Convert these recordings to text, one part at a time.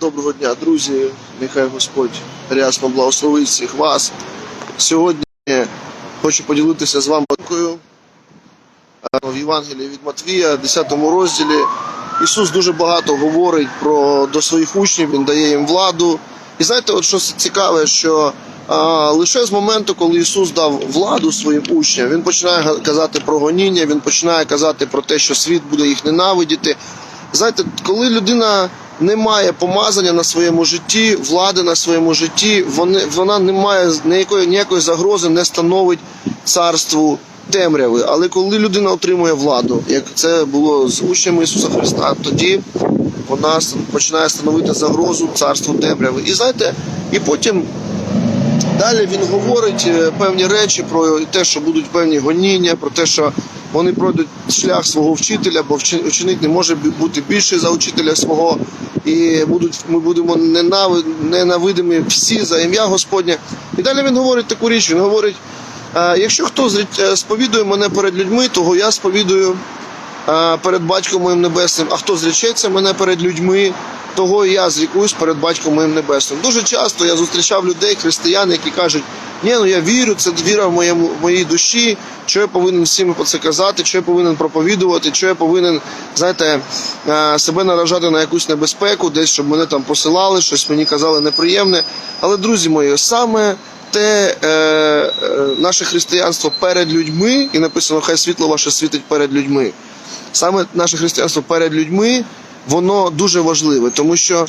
Доброго дня, друзі. Нехай Господь рясно благословить всіх вас. Сьогодні хочу поділитися з вами е, в Євангелії від Матвія, 10 розділі. Ісус дуже багато говорить про до своїх учнів, Він дає їм владу. І знаєте, от що цікаве, що а, лише з моменту, коли Ісус дав владу своїм учням, Він починає казати про гоніння, Він починає казати про те, що світ буде їх ненавидіти. Знаєте, коли людина не має помазання на своєму житті, влади на своєму житті, вони, вона не має ніякої, ніякої загрози, не становить царству темряви. Але коли людина отримує владу, як це було з учнями Ісуса Христа, тоді вона починає становити загрозу царству темряви. І знаєте, і потім Далі він говорить е, певні речі про те, що будуть певні гоніння, про те, що вони пройдуть шлях свого вчителя, бо вчи- ученик не може бути більший за учителя свого, і будуть ми будемо ненави- ненавидимі всі за ім'я Господнє. І далі він говорить таку річ. Він говорить: якщо хто е, сповідує мене перед людьми, того я сповідую перед батьком моїм небесним. А хто зречеться мене перед людьми, того я зрікуюсь перед батьком моїм небесним. Дуже часто я зустрічав людей, християн, які кажуть: ні, ну я вірю, це віра в моєму в моїй душі. Що я повинен всім про це казати, що я повинен проповідувати, що я повинен, знаєте, е, себе наражати на якусь небезпеку, десь щоб мене там посилали, щось мені казали неприємне. Але, друзі мої, саме те е, е, наше християнство перед людьми, і написано, хай світло ваше світить перед людьми. Саме наше християнство перед людьми, воно дуже важливе, тому що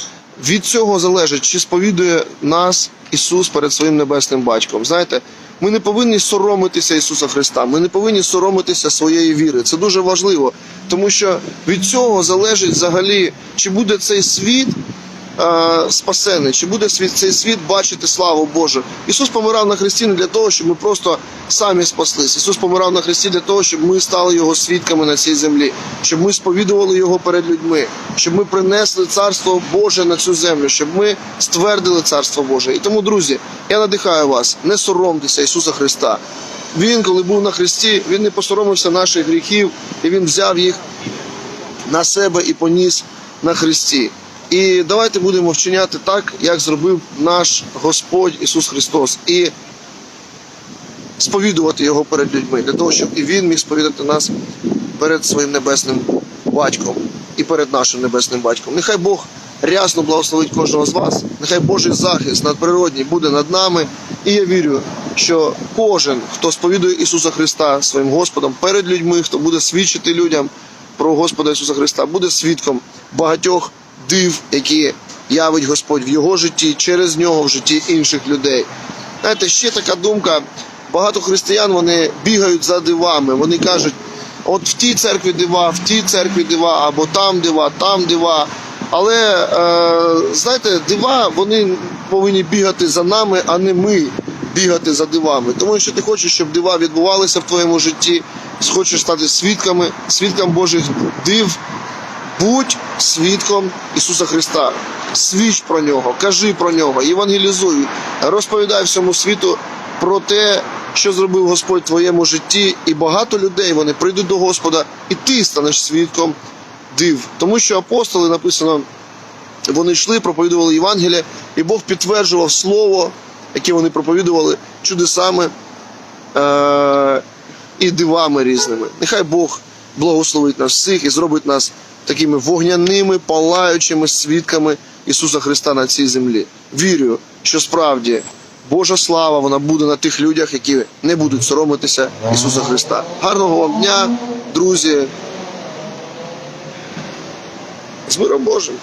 від цього залежить, чи сповідує нас Ісус перед своїм небесним батьком. Знаєте, ми не повинні соромитися Ісуса Христа, ми не повинні соромитися своєї віри. Це дуже важливо, тому що від цього залежить взагалі, чи буде цей світ спасений, чи буде світ, цей світ бачити славу Божу. Ісус помирав на хресті не для того, щоб ми просто самі спаслись. Ісус помирав на хресті для того, щоб ми стали Його свідками на цій землі, щоб ми сповідували Його перед людьми, щоб ми принесли Царство Боже на цю землю, щоб ми ствердили Царство Боже. І тому, друзі, я надихаю вас, не соромтеся Ісуса Христа. Він, коли був на хресті, він не посоромився наших гріхів, і він взяв їх на себе і поніс на хресті. І давайте будемо вчиняти так, як зробив наш Господь Ісус Христос, і сповідувати Його перед людьми, для того, щоб і Він міг сповідати нас перед своїм небесним батьком і перед нашим небесним батьком. Нехай Бог рясно благословить кожного з вас. Нехай Божий захист надприродній буде над нами. І я вірю, що кожен, хто сповідує Ісуса Христа своїм Господом перед людьми, хто буде свідчити людям про Господа Ісуса Христа, буде свідком багатьох див, які явить Господь в його житті, через нього в житті інших людей. Знаєте, ще така думка. Багато християн вони бігають за дивами. Вони кажуть, от в тій церкві дива, в тій церкві дива, або там дива, там дива. Але е, знаєте, дива вони повинні бігати за нами, а не ми бігати за дивами. Тому якщо ти хочеш, щоб дива відбувалися в твоєму житті, хочеш стати свідками, свідком Божих див, будь свідком Ісуса Христа. Свідч про нього, кажи про нього, євангелізуй, розповідай всьому світу про те, що зробив Господь в твоєму житті, і багато людей вони прийдуть до Господа, і ти станеш свідком див. Тому що апостоли написано, вони йшли, проповідували Євангеліє, і Бог підтверджував слово, яке вони проповідували чудесами е- і дивами різними. Нехай Бог благословить нас всіх і зробить нас такими вогняними, палаючими свідками Ісуса Христа на цій землі. Вірю, що справді Божа слава вона буде на тих людях, які не будуть соромитися Ісуса Христа. Гарного вам дня, друзі. З миром Божим!